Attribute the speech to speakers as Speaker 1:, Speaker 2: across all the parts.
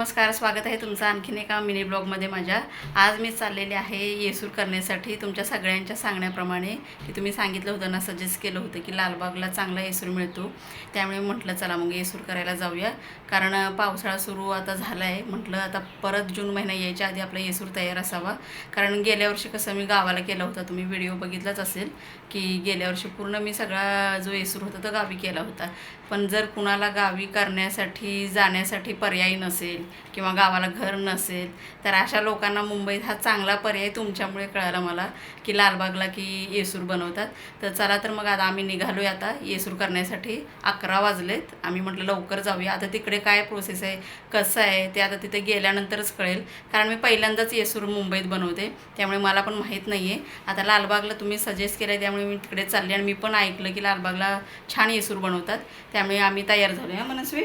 Speaker 1: नमस्कार स्वागत आहे तुमचं आणखीन एका मिनी ब्लॉगमध्ये माझ्या. आज मी चाललेले आहे येसूर करण्यासाठी. तुमच्या सगळ्यांच्या सांगण्याप्रमाणे की तुम्ही सांगितलं होतं ना सजेस्ट केलं होतं की लालबागला चांगला येसूर मिळतो. त्यामुळे म्हटलं चला मग येसूर करायला जाऊया. कारण पावसाळा सुरू आता झाला आहे म्हटलं आता परत जून महिना यायच्या आधी आपला येसूर तयार असावा. कारण गेल्या वर्षी कसं मी गावाला केला होता. तुम्ही व्हिडिओ बघितलाच असेल की गेल्या वर्षी पूर्ण मी सगळा जो येसूर होता तो गावी केला होता. पण जर कुणाला गावी करण्यासाठी जाण्यासाठी पर्याय नसेल किंवा गावाला घर नसेल तर अशा लोकांना मुंबईत हा चांगला पर्याय तुमच्यामुळे कळाला मला की लालबागला की येसूर बनवतात. तर चला तर मग आता आम्ही निघालोय आता येसूर करण्यासाठी. अकरा वाजलेत. आम्ही म्हटलं लवकर जाऊया. आता तिकडे काय प्रोसेस आहे? कसं आहे? ते आता तिथे गेल्यानंतरच कळेल. कारण मी पहिल्यांदाच येसूर मुंबईत बनवते. त्यामुळे मला पण माहीत नाही आहे आता लालबागला तुम्ही सजेस्ट केलं आहे त्यामुळे मी तिकडे चालले आणि मी पण ऐकलं की लालबागला छान येसूर बनवतात. त्यामुळे आम्ही तयार झालो आहे मनस्वी?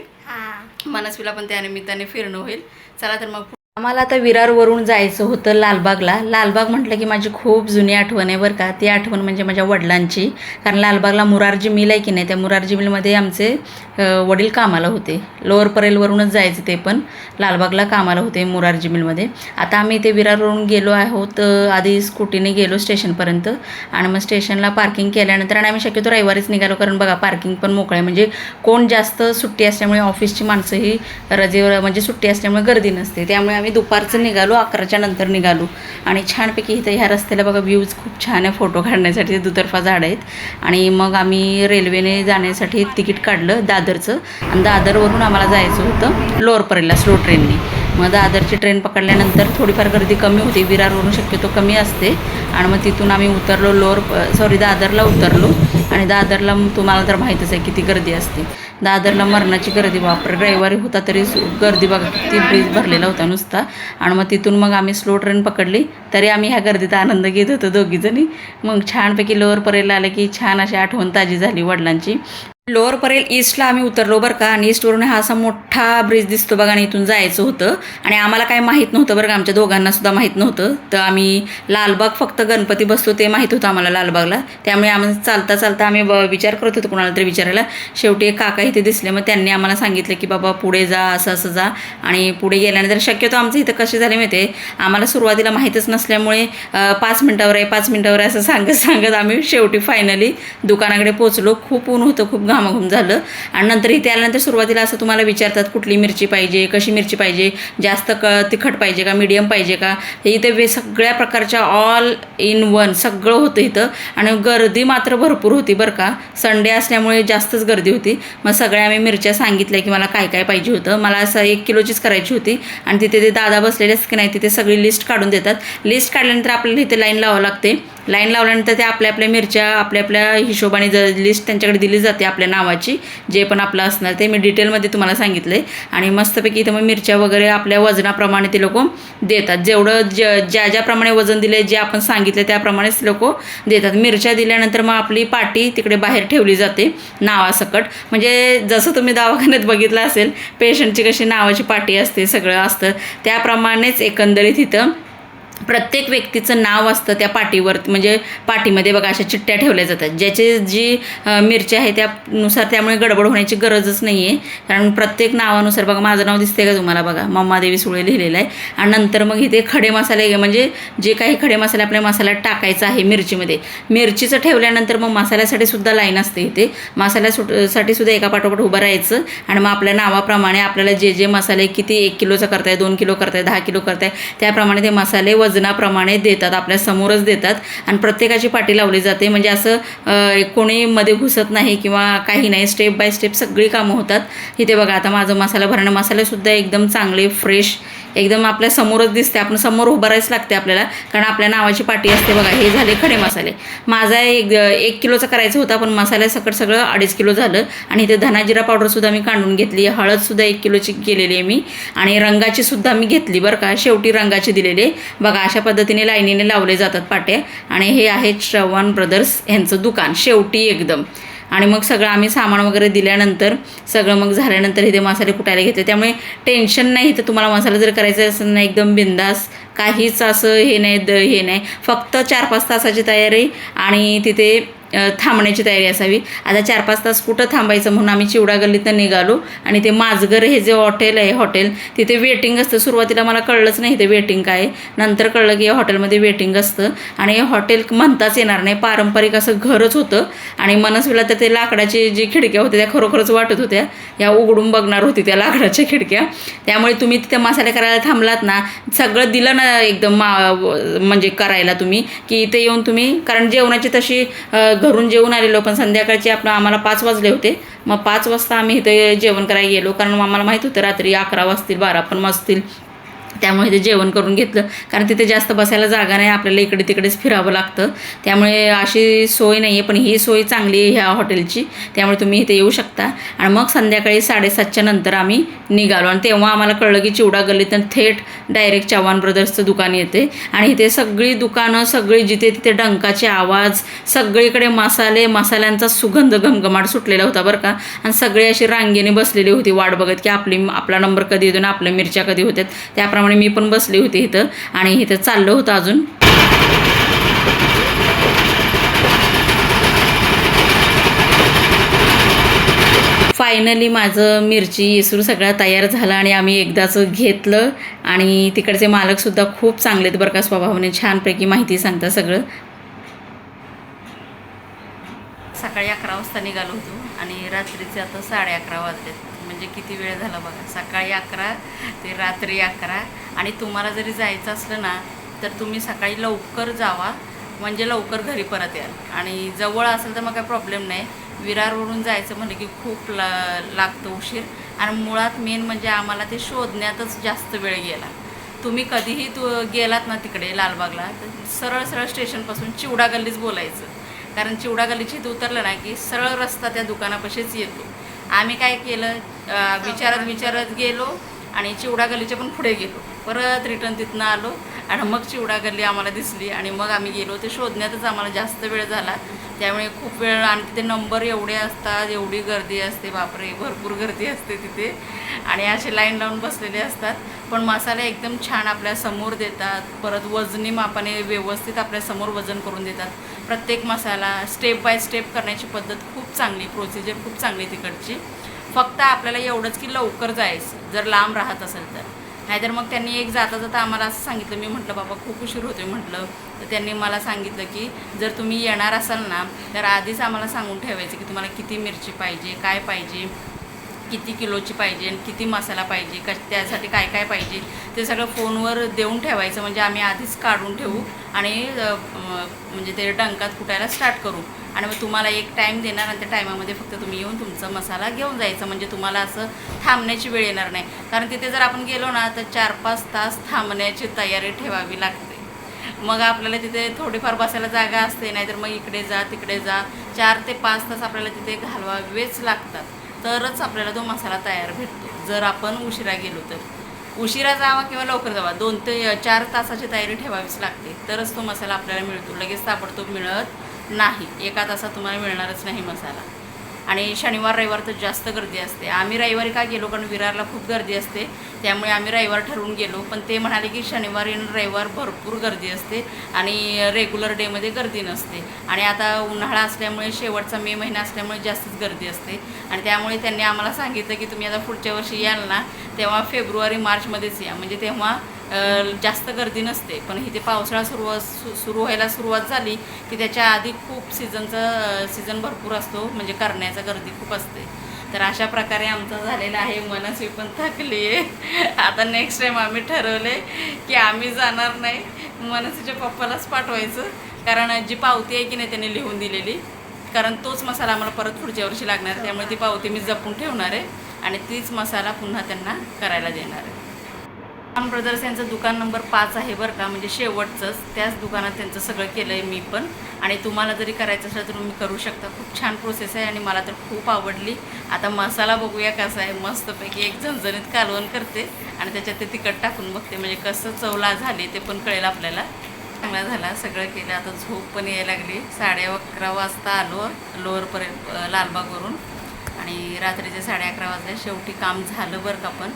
Speaker 1: मनस्वीला पण त्या निमित्ताने फिरणं होईल. चला तर मग आम्हाला आता विरारवरून जायचं होतं लालबागला. लालबाग म्हटलं की माझी खूप जुनी आठवण आहे बरं का. ती आठवण म्हणजे माझ्या वडिलांची. कारण लालबागला मुरारजी मिल आहे की नाही त्या मुरारजी मिलमध्ये आमचे वडील कामाला होते. लोअर परेलवरूनच जायचे ते पण. लालबागला कामाला होते मुरारजी मिलमध्ये. आता आम्ही इथे विरारवरून गेलो आहोत आधी स्कूटीने गेलो स्टेशनपर्यंत. आणि मग स्टेशनला पार्किंग केल्यानंतर आणि आम्ही शक्यतो रविवारीच निघालो कारण बघा पार्किंग पण मोकळं आहे. म्हणजे कोण जास्त सुट्टी असल्यामुळे ऑफिसची माणसंही रजेवर म्हणजे सुट्टी असल्यामुळे गर्दी नसते. त्यामुळे आम्ही दुपारचं निघालो अकराच्या नंतर निघालो. आणि छानपैकी इथं ह्या रस्त्याला बघा व्ह्यूज खूप छान आहे फोटो काढण्यासाठी दुतर्फा झाडं आहेत. आणि मग आम्ही रेल्वेने जाण्यासाठी तिकीट काढलं दादरचं. आणि दादरवरून आम्हाला जायचं होतं लोअरपर्यंतला स्लो ट्रेननी मग दादरची ट्रेन पकडल्यानंतर थोडीफार गर्दी कमी होती. विरारवरून शक्यतो कमी असते. आणि मग तिथून आम्ही उतरलो लोअर सॉरी दादरला उतरलो. आणि दादरला तुम्हाला तर माहीतच आहे किती गर्दी असते. दादरला मरणाची गर्दी बापर. रविवारी होता तरी सु- गर्दी बघा किती ब्रिज भरलेला होता नुसता. आणि मग तिथून मग आम्ही स्लो ट्रेन पकडली. तरी आम्ही ह्या गर्दीत आनंद घेत होतो दोघीजणी. मग छानपैकी लोअर परेला आले की छान अशी आठवण ताजी झाली वडिलांची. लोअर परेल ईस्टला आम्ही उतरलो बरं का आणि ईस्टवरून हा असा मोठा ब्रिज दिसतो बघा आणि इथून जायचं होतं. आणि आम्हाला काय माहीत नव्हतं बरं का आमच्या दोघांना सुद्धा माहीत नव्हतं. तर आम्ही लालबाग फक्त गणपती बसतो ते माहीत होतं आम्हाला लालबागला. त्यामुळे आम्ही चालता चालता आम्ही ब- विचार करत होतो कोणाला तरी विचारायला. शेवटी एक काका इथे दिसले मग त्यांनी आम्हाला सांगितलं की बाबा पुढे जा असं असं जा. आणि पुढे गेल्यानंतर शक्यतो आमचं इथं कसे झाले माहिती आहे? आम्हाला सुरुवातीला माहीतच नसल्यामुळे पाच मिनटावर आहे पाच मिनटावर आहे असं सांगत सांगत आम्ही शेवटी फायनली दुकानाकडे पोचलो खूप ऊन होतं खूप घामाघूम झालं. आणि नंतर इथे आल्यानंतर सुरुवातीला असं तुम्हाला विचारतात कुठली मिरची पाहिजे कशी मिरची पाहिजे जास्त क तिखट पाहिजे का मीडियम पाहिजे का? हे इथे वे सगळ्या प्रकारच्या ऑल इन वन सगळं होतं इथं. आणि गर्दी मात्र भरपूर होती बरं का. संडे असल्यामुळे जास्तच गर्दी होती. मग सगळ्या आम्ही मिरच्या सांगितल्या की मला काय काय पाहिजे होतं. मला असं एक किलोचीच करायची होती. आणि तिथे ते दादा बसलेले असं की नाही तिथे सगळी लिस्ट काढून देतात. लिस्ट काढल्यानंतर आपल्याला इथे लाईन लावावं लागते. लाईन लावल्यानंतर ते आपल्या आपल्या मिरच्या आपल्या आपल्या हिशोबाने ज लिस्ट त्यांच्याकडे दिली जाते आपल्या नावाची जे पण आपलं असणार ते मी डिटेलमध्ये तुम्हाला सांगितलं आहे आणि मस्तपैकी इथं मग मिरच्या वगैरे आपल्या वजनाप्रमाणे ते लोक देतात. जेवढं ज ज्या ज्याप्रमाणे वजन दिले जे आपण सांगितले त्याप्रमाणेच लोक देतात. मिरच्या दिल्यानंतर मग आपली पाटी तिकडे बाहेर ठेवली जाते नावासकट. म्हणजे जसं तुम्ही दवाखान्यात बघितलं असेल पेशंटची कशी नावाची पाटी असते सगळं असतं. त्याप्रमाणेच एकंदरीत इथं प्रत्येक व्यक्तीचं नाव असतं त्या पाटीवर म्हणजे पाटीमध्ये बघा अशा चिठ्ठ्या ठेवल्या जातात. ज्याचे जी मिरची आहे त्यानुसार त्यामुळे गडबड होण्याची गरजच नाही आहे कारण प्रत्येक नावानुसार बघा माझं नाव दिसते का तुम्हाला? बघा मम्मादेवी सुळे लिहिलेलं आहे. आणि नंतर मग इथे खडे मसाले म्हणजे जे काही खडे मसाले आपल्या मसाल्यात टाकायचं आहे मिरचीमध्ये. मिरचीचं ठेवल्यानंतर मग मसाल्यासाठी सुद्धा लाईन असते इथे. मसाल्यासाठी सुद्धा एका पाठोपाठ उभं राहायचं. आणि मग आपल्या नावाप्रमाणे आपल्याला जे जे मसाले किती एक किलोचं करताय दोन किलो करताय दहा किलो करताय त्याप्रमाणे ते मसाले व वजनाप्रमाणे देतात आपल्या समोरच देतात आणि प्रत्येकाची पाठी लावली जाते. म्हणजे असं कोणी मध्ये घुसत नाही किंवा काही नाही स्टेप बाय स्टेप सगळी कामं होतात. इथे बघा आता माझं मसाला भरणं मसालेसुद्धा एकदम चांगले फ्रेश एकदम आपल्या समोरच दिसते आपण समोर उभं राहायच लागते आपल्याला. कारण आपल्या नावाची पाटी असते बघा हे झाले खडे मसाले. माझा एक एक किलोचा करायचं होता पण मसाल्यासकट सगळं अडीच किलो झालं. आणि इथे धनाजिरा पावडरसुद्धा मी काढून घेतली. हळदसुद्धा एक किलोची केलेली आहे मी. आणि रंगाची सुद्धा मी घेतली बरं का. शेवटी रंगाची दिलेली. आहे बघा अशा पद्धतीने लाईनीने लावले जातात पाट्या. आणि हे आहे श्रवण ब्रदर्स यांचं दुकान. शेवटी एकदम. आणि मग सगळं आम्ही सामान वगैरे दिल्यानंतर सगळं मग झाल्यानंतर इथे मसाले कुटायला घेतले. त्यामुळे टेन्शन नाही तर तुम्हाला मसाला जर करायचा असेल ना एकदम बिंदास काहीच असं हे नाही द हे नाही. फक्त चार पाच तासाची तयारी आणि तिथे थांबण्याची तयारी असावी. आता चार पाच तास कुठं थांबायचं म्हणून आम्ही चिवडा गल्लीतनं निघालो आणि ते माझघर हे जे हॉटेल आहे हॉटेल तिथे वेटिंग असतं. सुरुवातीला मला कळलंच नाही ते वेटिंग काय आहे. नंतर कळलं की या हॉटेलमध्ये वेटिंग असतं आणि हे हॉटेल म्हणताच येणार नाही. पारंपरिक असं घरच होतं आणि मनसविला तर ते लाकडाची जी खिडक्या होत्या त्या खरोखरच वाटत होत्या. या उघडून बघणार होती त्या लाकडाच्या खिडक्या. त्यामुळे तुम्ही तिथे मसाले करायला थांबलात ना सगळं दिलं ना एकदम मा म्हणजे करायला तुम्ही की इथे येऊन तुम्ही कारण जेवणाची तशी घरून जेवून आलेलो पण संध्याकाळची आपण आम्हाला पाच वाजले होते. मग पाच वाजता आम्ही इथे जेवण करायला गेलो कारण आम्हाला माहीत होतं रात्री अकरा वाजतील बारा पण वाजतील. त्यामुळे ते जेवण करून घेतलं. कारण तिथे जास्त बसायला जागा नाही आपल्याला इकडे तिकडेच फिरावं लागतं. त्यामुळे अशी सोय नाही आहे पण ही सोय चांगली आहे ह्या हॉटेलची. त्यामुळे तुम्ही इथे येऊ शकता. आणि मग संध्याकाळी साडेसातच्या नंतर आम्ही निघालो. आणि तेव्हा आम्हाला कळलं की चिवडा गल्लीतून थेट डायरेक्ट चव्हाण ब्रदर्सचं दुकान येते. आणि इथे सगळी दुकानं सगळी जिथे तिथे डंकाचे आवाज सगळीकडे मसाले मसाल्यांचा सुगंध घमघमाट सुटलेला होता बरं का. आणि सगळे अशी रांगेने बसलेली होती वाट बघत की आपली आपला नंबर कधी येतो ना आपल्या मिरच्या कधी होत्यात. त्याप्रमाणे मी पण बसली होती इथं आणि इथं चाललं होतं अजून. फायनली माझं मिरची येसूर सगळा तयार झाला आणि आम्ही एकदाच घेतलं आणि तिकडचे मालकसुद्धा खूप चांगले आहेत बरं का स्वभावाने. छानपैकी माहिती सांगता सगळं. सकाळी अकरा वाजता निघालो होतो आणि रात्रीचे आता साडे अकरा वाजलेत. म्हणजे किती वेळ झाला बघा? सकाळी अकरा ते रात्री अकरा. आणि तुम्हाला जरी जायचं असलं ना तर तुम्ही सकाळी लवकर जावा. म्हणजे लवकर घरी परत याल. आणि जवळ असेल तर मग काय प्रॉब्लेम नाही. विरारवरून जायचं म्हणलं की खूप ला लागतो उशीर. आणि मुळात मेन म्हणजे आम्हाला ते शोधण्यातच जास्त वेळ गेला. तुम्ही कधीही तू गेलात ना तिकडे लालबागला तर सरळ सरळ स्टेशनपासून चिवडा गल्लीच बोलायचं. कारण चिवडा गल्लीची इथं उतरलं ना की सरळ रस्ता त्या दुकानापाशीच येतो. आम्ही काय केलं? विचारत विचारत गेलो. आणि चिवडा गल्लीच्या पण पुढे गेलो. परत रिटर्न तिथनं आलो आणि मग चिवडा गल्ली आम्हाला दिसली आणि मग आम्ही गेलो. ते शोधण्यातच आम्हाला जास्त वेळ झाला. त्यामुळे खूप वेळ आणि तिथे नंबर एवढे असतात एवढी गर्दी असते बापरे भरपूर गर्दी असते तिथे. आणि असे लाईन लावून बसलेले असतात. पण मसाले एकदम छान आपल्यासमोर देतात. परत वजनी मापाने व्यवस्थित आपल्यासमोर वजन करून देतात. प्रत्येक मसाला स्टेप बाय स्टेप करण्याची पद्धत खूप चांगली प्रोसिजर खूप चांगली तिकडची. फक्त आपल्याला एवढंच की लवकर जायचं. जर लांब राहत असेल तर. नाहीतर मग त्यांनी एक जाता जाता आम्हाला असं सांगितलं. मी म्हटलं बाबा खूप उशीर होतोय म्हटलं. तर त्यांनी मला सांगितलं की जर तुम्ही येणार असाल ना तर आधीच आम्हाला सांगून ठेवायचं की तुम्हाला किती मिरची पाहिजे काय पाहिजे किती किलोची पाहिजे आणि किती मसाला पाहिजे कश त्यासाठी काय काय पाहिजे ते सगळं फोनवर देऊन ठेवायचं. म्हणजे आम्ही आधीच काढून ठेवू आणि म्हणजे ते डंकात फुटायला स्टार्ट करू. आणि मग तुम्हाला एक टाईम देणार आणि त्या टायमामध्ये फक्त तुम्ही येऊन तुमचा मसाला घेऊन जायचा. म्हणजे तुम्हाला असं थांबण्याची वेळ येणार नाही. कारण तिथे जर आपण गेलो ना तर चार पाच तास थांबण्याची तयारी ठेवावी लागते. मग आपल्याला तिथे थोडीफार बसायला जागा असते नाहीतर मग इकडे जा तिकडे जा. चार ते पाच तास आपल्याला तिथे घालवावेच लागतात. तरच आपल्याला तो मसाला तयार भेटतो. जर आपण उशिरा गेलो तर. उशिरा जावा किंवा लवकर जावा. दोन ते चार तासाची तयारी ठेवावीच लागते. तरच तो मसाला आपल्याला मिळतो. लगेच ताबडतोब मिळत नाही. एका तासात तुम्हाला मिळणारच नाही मसाला. आणि शनिवार रविवार तर जास्त गर्दी असते. आम्ही रविवारी का गेलो? कारण विरारला खूप गर्दी असते. त्यामुळे आम्ही रविवार ठरवून गेलो. पण ते म्हणाले की शनिवारी आणि रविवार भरपूर गर्दी असते आणि रेग्युलर डेमध्ये गर्दी नसते. आणि आता उन्हाळा असल्यामुळे शेवटचा मे महिना असल्यामुळे जास्तच गर्दी असते. आणि त्यामुळे त्यांनी आम्हाला सांगितलं की तुम्ही आता पुढच्या वर्षी याल ना तेव्हा फेब्रुवारी मार्चमध्येच या. म्हणजे तेव्हा जास्त गर्दी नसते. पण इथे पावसाळा सुरुवात सु सुरू व्हायला सुरुवात झाली की त्याच्या आधी खूप सीझनचं सीझन भरपूर असतो. म्हणजे करण्याचा गर्दी खूप असते. तर अशा प्रकारे आमचं झालेलं आहे. मनस्वी पण थकली. आहे आता नेक्स्ट टाईम आम्ही ठरवले की आम्ही जाणार नाही. मनसीच्या पप्पालाच पाठवायचं. कारण जी पावती आहे की नाही त्यांनी लिहून दिलेली. कारण तोच मसाला आम्हाला परत पुढच्या वर्षी लागणार. आहे त्यामुळे ती पावती मी जपून ठेवणार आहे. आणि तीच मसाला पुन्हा त्यांना करायला देणार आहे. राम ब्रदर्स यांचं दुकान नंबर पाच आहे बरं का म्हणजे शेवटचंच. त्याच दुकानात त्यांचं सगळं केलं आहे मी पण. आणि तुम्हाला जरी करायचं असेल तर तुम्ही करू शकता. खूप छान प्रोसेस आहे आणि मला तर खूप आवडली. आता मसाला बघूया कसा आहे. मस्तपैकी एक झणझणीत कालवण करते आणि त्याच्यात ते तिखट टाकून बघते. म्हणजे कसं चवला झाली ते पण कळेल आपल्याला. चांगला झाला सगळं केलं. आता झोप पण यायला लागली. साडे अकरा वाजता आलो लोअरपर्यंत लालबागवरून. आणि रात्रीचे साडे अकरा वाजल्या शेवटी काम झालं बरं का पण.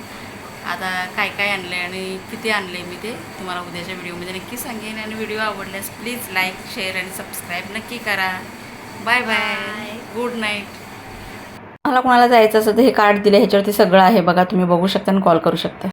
Speaker 1: आता काय काय आणलं आहे आणि किती आणलं आहे मी ते तुम्हाला उद्याच्या व्हिडिओमध्ये नक्की सांगेन. आणि व्हिडिओ आवडल्यास प्लीज लाईक शेअर आणि सबस्क्राईब नक्की करा. Bye bye. Good night. मला कोणाला जायचं असेल तर हे कार्ड दिलं ह्याच्यावरती सगळं आहे बघा तुम्ही बघू शकता आणि कॉल करू शकता.